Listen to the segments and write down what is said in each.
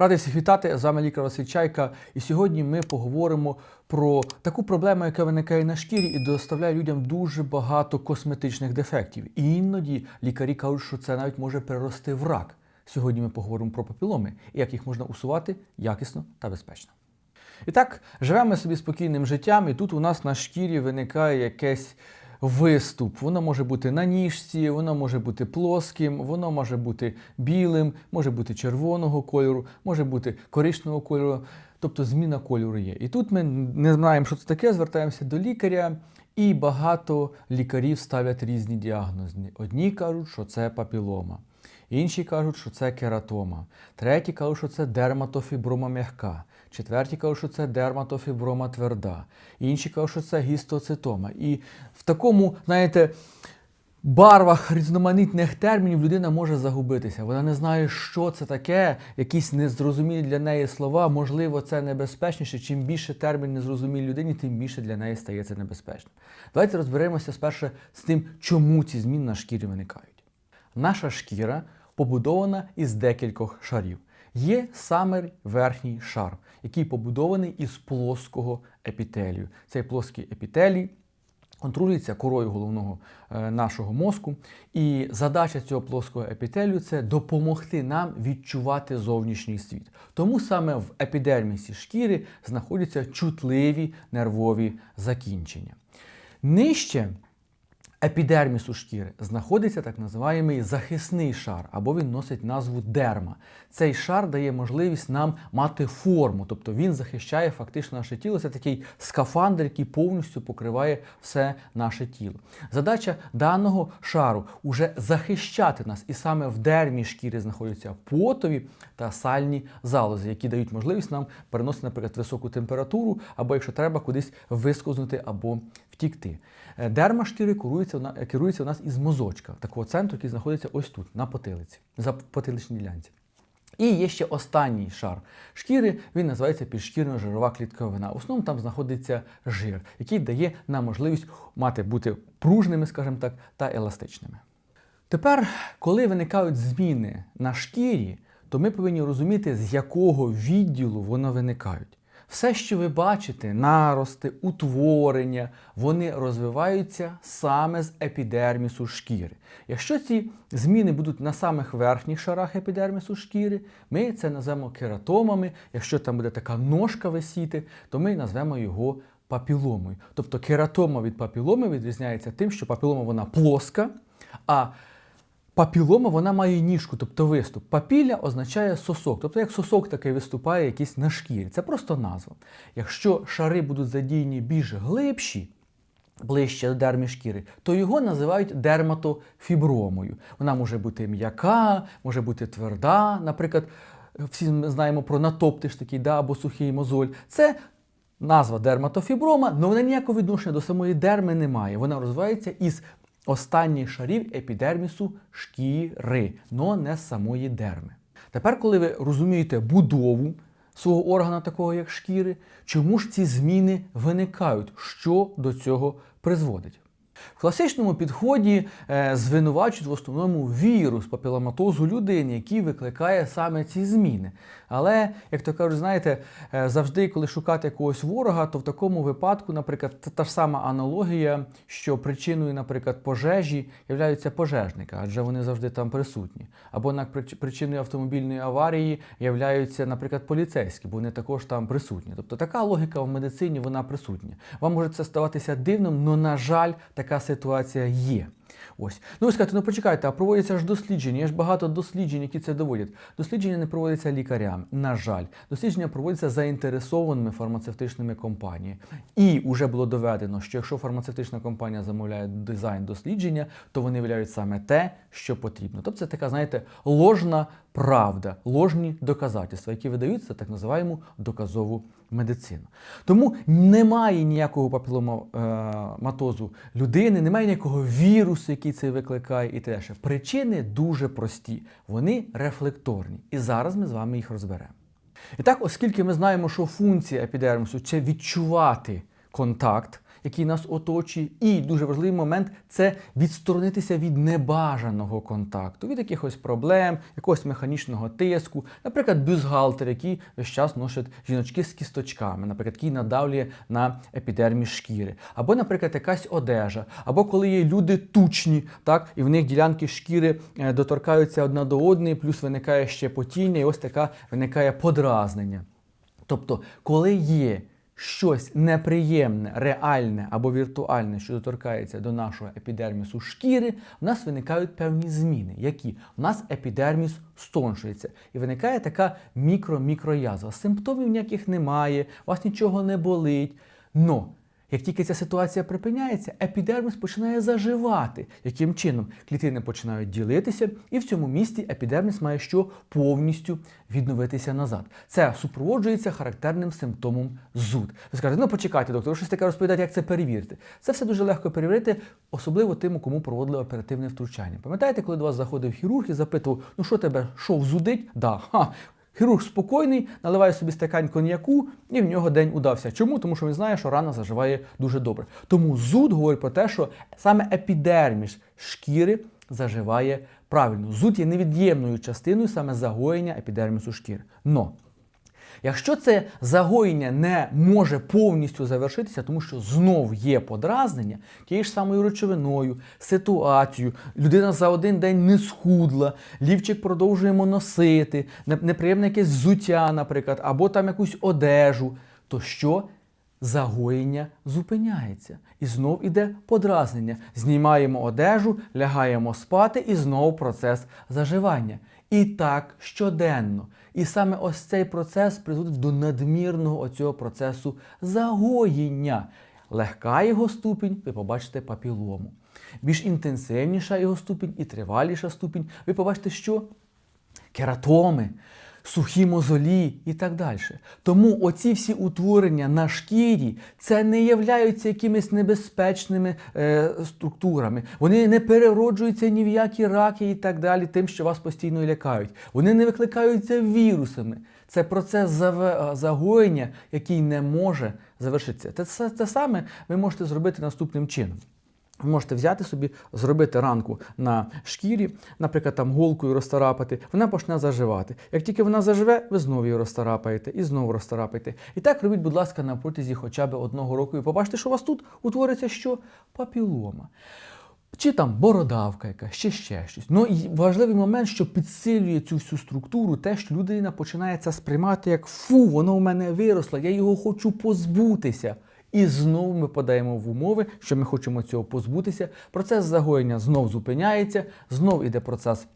Радий всіх вітати. З вами лікар Василь Чайка. І сьогодні ми поговоримо про таку проблему, яка виникає на шкірі і доставляє людям дуже багато косметичних дефектів. І іноді лікарі кажуть, що це навіть може перерости в рак. Сьогодні ми поговоримо про папіломи і як їх можна усувати якісно та безпечно. І так, живемо собі спокійним життям, і тут у нас на шкірі виникає якесь виступ. Воно може бути на ніжці, воно може бути плоским, воно може бути білим, може бути червоного кольору, може бути коричневого кольору. Тобто зміна кольору є. І тут ми не знаємо, що це таке, звертаємося до лікаря, і багато лікарів ставлять різні діагнози. Одні кажуть, що це папілома. Інші кажуть, що це кератома. Треті кажуть, що це дерматофіброма м'яка. Четверті кажуть, що це дерматофіброма тверда. Інші кажуть, що це гістоцитома. І в такому, знаєте, барвах різноманітних термінів людина може загубитися. Вона не знає, що це таке, якісь незрозумілі для неї слова. Можливо, це небезпечніше. Чим більше термін незрозумілій людині, тим більше для неї стає це небезпечним. Давайте розберемося спершу з тим, чому ці зміни на шкірі виникають. Наша шкіра побудована із декількох шарів. Є саме верхній шар, який побудований із плоского епітелію. Цей плоский епітелій контролюється корою головного е, нашого мозку. І задача цього плоского епітелію це допомогти нам відчувати зовнішній світ. Тому саме в епідермісі шкіри знаходяться чутливі нервові закінчення. Нижче епідермісу шкіри знаходиться так називаємий захисний шар, або він носить назву дерма. Цей шар дає можливість нам мати форму, тобто він захищає фактично наше тіло. Це такий скафандр, який повністю покриває все наше тіло. Задача даного шару уже захищати нас, і саме в дермі шкіри знаходяться потові та сальні залози, які дають можливість нам переносити, наприклад, високу температуру, або якщо треба кудись вискознути або втікти. Е, Дерма шкіри керується, вона- керується у нас із мозочка, такого центру, який знаходиться ось тут, на потилиці, за потиличній ділянці. І є ще останній шар шкіри, він називається підшкірно-жирова клітковина. В основному там знаходиться жир, який дає нам можливість мати бути пружними, скажімо так, та еластичними. Тепер, коли виникають зміни на шкірі, то ми повинні розуміти, з якого відділу вони виникають. Все, що ви бачите, нарости, утворення, вони розвиваються саме з епідермісу шкіри. Якщо ці зміни будуть на самих верхніх шарах епідермісу шкіри, ми це назвемо кератомами. Якщо там буде така ножка висіти, то ми назвемо його папіломою. Тобто кератома від папіломи відрізняється тим, що папілома вона плоска, а Папілома вона має ніжку, тобто виступ. Папілля означає сосок, тобто як сосок такий виступає якийсь на шкірі. Це просто назва. Якщо шари будуть задіяні більш глибші, ближче до дермі шкіри, то його називають дерматофібромою. Вона може бути м'яка, може бути тверда. Наприклад, всі ми знаємо про натоптиш такий, да, або сухий мозоль. Це назва дерматофіброма, але вона ніякого відношення до самої дерми не має. Вона розвивається із останніх шарів епідермісу шкіри, но не самої дерми. Тепер, коли ви розумієте будову свого органа, такого як шкіри, чому ж ці зміни виникають? Що до цього призводить? В класичному підході е, звинувачують в основному вірус папіломатозу людини, який викликає саме ці зміни. Але, як то кажуть, знаєте, е, завжди, коли шукати якогось ворога, то в такому випадку, наприклад, та, та ж сама аналогія, що причиною, наприклад, пожежі являються пожежники, адже вони завжди там присутні. Або причиною автомобільної аварії являються, наприклад, поліцейські, бо вони також там присутні. Тобто така логіка в медицині вона присутня. Вам може це ставатися дивним, але, на жаль, така ситуація є. Ось. Ну ви скажете, ну почекайте, а проводяться ж дослідження. Є ж багато досліджень, які це доводять. Дослідження не проводяться лікарям, на жаль. Дослідження проводяться заінтересованими фармацевтичними компаніями. І вже було доведено, що якщо фармацевтична компанія замовляє дизайн дослідження, то вони виявляють саме те, що потрібно. Тобто це така, знаєте, ложна правда, ложні доказательства, які видаються так називаємо доказову медицину. Тому немає ніякого папіломатозу людини, немає ніякого вірусу, який це викликає, і теж. Причини дуже прості, вони рефлекторні. І зараз ми з вами їх розберемо. І так, оскільки ми знаємо, що функція епідермісу це відчувати контакт, який нас оточує. І дуже важливий момент це відсторонитися від небажаного контакту, від якихось проблем, якогось механічного тиску, наприклад, бюстгальтер, який весь час носять жіночки з кісточками, наприклад, який надавлює на епідерміс шкіри, або, наприклад, якась одежа, або коли є люди тучні, так, і в них ділянки шкіри е, доторкаються одна до одної, плюс виникає ще потіння, і ось така виникає подразнення. Тобто, коли є щось неприємне, реальне або віртуальне, що доторкається до нашого епідермісу шкіри, в нас виникають певні зміни, які в нас епідерміс стоншується. І виникає така мікро-мікроязва. Симптомів ніяких немає, вас нічого не болить. Но як тільки ця ситуація припиняється, епідерміс починає заживати. Яким чином? Клітини починають ділитися, і в цьому місці епідерміс має що повністю відновитися назад. Це супроводжується характерним симптомом зуд. Ви скажете, ну почекайте, доктор, щось таке розповідати, як це перевірити. Це все дуже легко перевірити, особливо тим, кому проводили оперативне втручання. Пам'ятаєте, коли до вас заходив хірург і запитував, ну що тебе, що взудить? Да, ха, Хірург спокійний, наливає собі стакан коньяку, і в нього день удався. Чому? Тому що він знає, що рана заживає дуже добре. Тому зуд говорить про те, що саме епідерміс шкіри заживає правильно. Зуд є невід'ємною частиною саме загоєння епідермісу шкіри. Но Якщо це загоєння не може повністю завершитися, тому що знов є подразнення, тією ж самою речовиною, ситуацією, людина за один день не схудла, лівчик продовжуємо носити, неприємне якесь взуття, наприклад, або там якусь одежу, то що? Загоєння зупиняється. І знов іде подразнення. Знімаємо одежу, лягаємо спати, і знов процес заживання. І так щоденно. І саме ось цей процес призводить до надмірного оцього процесу загоєння. Легка його ступінь, ви побачите папілому. Більш інтенсивніша його ступінь і триваліша ступінь, ви побачите, що кератоми сухі мозолі і так далі. Тому оці всі утворення на шкірі це не являються якимись небезпечними е, структурами. Вони не перероджуються ні в які раки і так далі, тим, що вас постійно лякають. Вони не викликаються вірусами. Це процес загоєння, який не може завершитися. Те, те саме ви можете зробити наступним чином. Ви можете взяти собі, зробити ранку на шкірі, наприклад, там голкою розтарапати, вона почне заживати. Як тільки вона заживе, ви знову її розтарапаєте і знову розтарапаєте. І так робіть, будь ласка, на протязі хоча б одного року. І побачите, що у вас тут утвориться що? Папілома. Чи там бородавка яка, ще ще щось. Ну і важливий момент, що підсилює цю всю структуру, те, що людина починає це сприймати як фу, воно в мене виросло, я його хочу позбутися. І знову ми подаємо в умови, що ми хочемо цього позбутися. Процес загоєння знов зупиняється, знов іде процес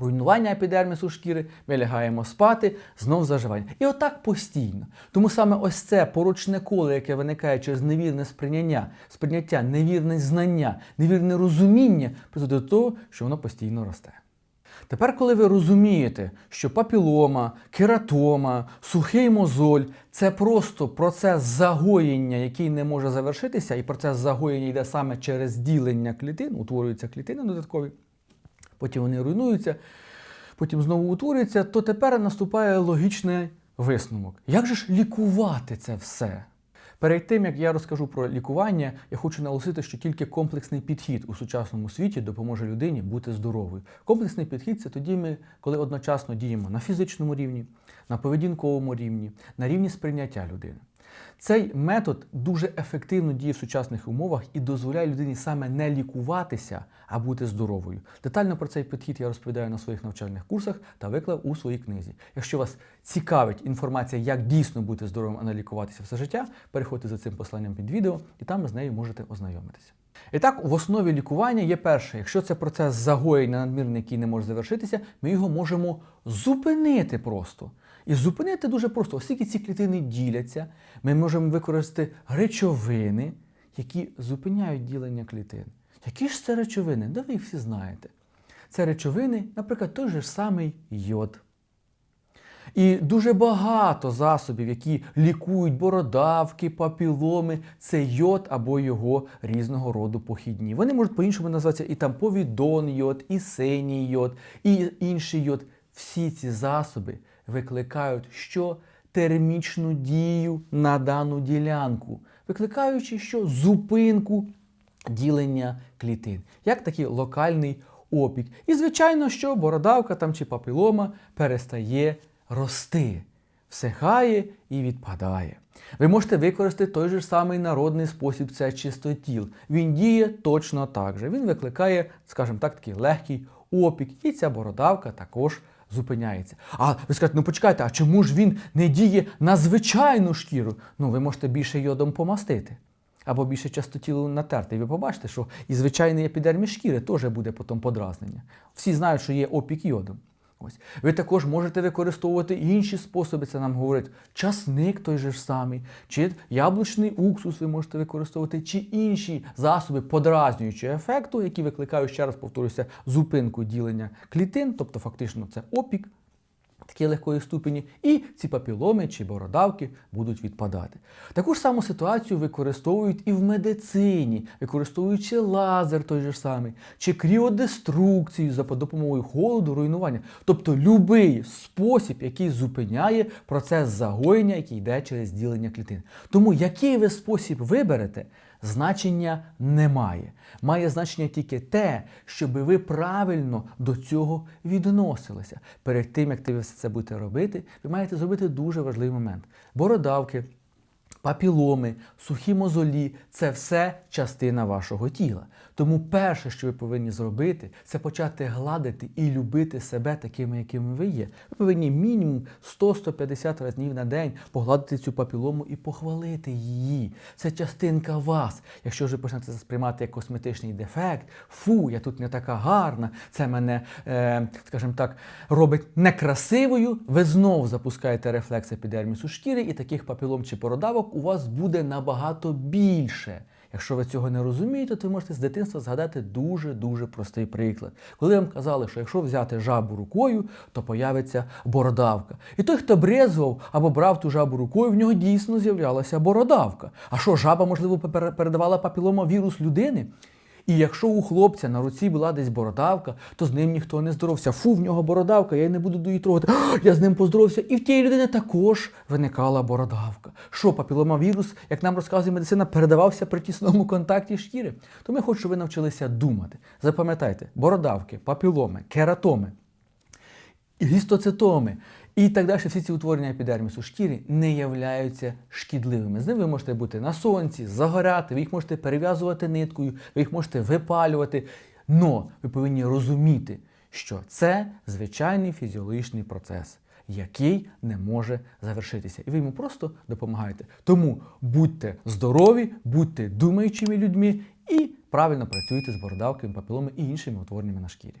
руйнування епідермісу шкіри, ми лягаємо спати, знов заживання. І отак постійно. Тому саме ось це порочне коло, яке виникає через невірне сприйняття, сприйняття, невірне знання, невірне розуміння, призводить до того, що воно постійно росте. Тепер, коли ви розумієте, що папілома, кератома, сухий мозоль це просто процес загоєння, який не може завершитися, і процес загоєння йде саме через ділення клітин, утворюються клітини додаткові, потім вони руйнуються, потім знову утворюються, то тепер наступає логічний висновок. Як же ж лікувати це все? Перед тим як я розкажу про лікування, я хочу наголосити, що тільки комплексний підхід у сучасному світі допоможе людині бути здоровою. Комплексний підхід це тоді ми, коли одночасно діємо на фізичному рівні, на поведінковому рівні, на рівні сприйняття людини. Цей метод дуже ефективно діє в сучасних умовах і дозволяє людині саме не лікуватися, а бути здоровою. Детально про цей підхід я розповідаю на своїх навчальних курсах та виклав у своїй книзі. Якщо вас цікавить інформація, як дійсно бути здоровим, а не лікуватися все життя, переходьте за цим посланням під відео і там з нею можете ознайомитися. І так, в основі лікування є перше, якщо це процес загоєння надмірний, який не може завершитися, ми його можемо зупинити просто. І зупинити дуже просто, оскільки ці клітини діляться, ми можемо використати речовини, які зупиняють ділення клітин. Які ж це речовини? Да ви всі знаєте. Це речовини, наприклад, той же самий йод. І дуже багато засобів, які лікують бородавки, папіломи, це йод або його різного роду похідні. Вони можуть по-іншому називатися і там повідон йод, і синій йод, і інший йод. Всі ці засоби викликають що термічну дію на дану ділянку, викликаючи що зупинку ділення клітин, як такий локальний опік. І, звичайно, що бородавка там чи папілома перестає рости, всихає і відпадає. Ви можете використати той же самий народний спосіб це чистотіл. Він діє точно так же. Він викликає, скажімо так, такий легкий опік, і ця бородавка також зупиняється. А ви скажете, ну почекайте, а чому ж він не діє на звичайну шкіру? Ну, ви можете більше йодом помастити. Або більше частотілу натерти. І ви побачите, що і звичайний епідерміс шкіри теж буде потім подразнення. Всі знають, що є опік йодом. Ось. Ви також можете використовувати інші способи, це нам говорить часник той же ж самий, чи яблучний уксус ви можете використовувати, чи інші засоби подразнюючого ефекту, які викликають, ще раз повторюся, зупинку ділення клітин, тобто фактично це опік, такі легкої ступені, і ці папіломи чи бородавки будуть відпадати. Таку ж саму ситуацію використовують і в медицині, використовуючи лазер той же самий, чи кріодеструкцію за допомогою холоду, руйнування. Тобто будь-який спосіб, який зупиняє процес загоєння, який йде через ділення клітин. Тому який ви спосіб виберете, значення немає. Має значення тільки те, щоб ви правильно до цього відносилися. Перед тим, як ви все це будете робити, ви маєте зробити дуже важливий момент. Бородавки, папіломи, сухі мозолі це все частина вашого тіла. Тому перше, що ви повинні зробити, це почати гладити і любити себе такими, якими ви є. Ви повинні мінімум 100-150 разів на день погладити цю папілому і похвалити її. Це частинка вас. Якщо ви почнете це сприймати як косметичний дефект, фу, я тут не така гарна, це мене, е, скажімо так, робить некрасивою, ви знов запускаєте рефлекс епідермісу шкіри, і таких папілом чи породавок у вас буде набагато більше. Якщо ви цього не розумієте, то ви можете з дитинства згадати дуже-дуже простий приклад. Коли вам казали, що якщо взяти жабу рукою, то появиться бородавка. І той, хто брезував або брав ту жабу рукою, в нього дійсно з'являлася бородавка. А що жаба, можливо, пере- передавала папілома вірус людини? І якщо у хлопця на руці була десь бородавка, то з ним ніхто не здоровся. Фу, в нього бородавка, я не буду її трогати. Я з ним поздоровався. І в тієї людини також виникала бородавка. Що папіломавірус, як нам розказує медицина, передавався при тісному контакті шкіри. Тому я хочу, щоб ви навчилися думати. Запам'ятайте, бородавки, папіломи, кератоми, гістоцитоми і так далі, всі ці утворення епідермісу шкіри не являються шкідливими. З ними ви можете бути на сонці, загоряти, ви їх можете перев'язувати ниткою, ви їх можете випалювати. Но ви повинні розуміти, що це звичайний фізіологічний процес, який не може завершитися. І ви йому просто допомагаєте. Тому будьте здорові, будьте думаючими людьми і правильно працюйте з бородавками, папіломи і іншими утвореннями на шкірі.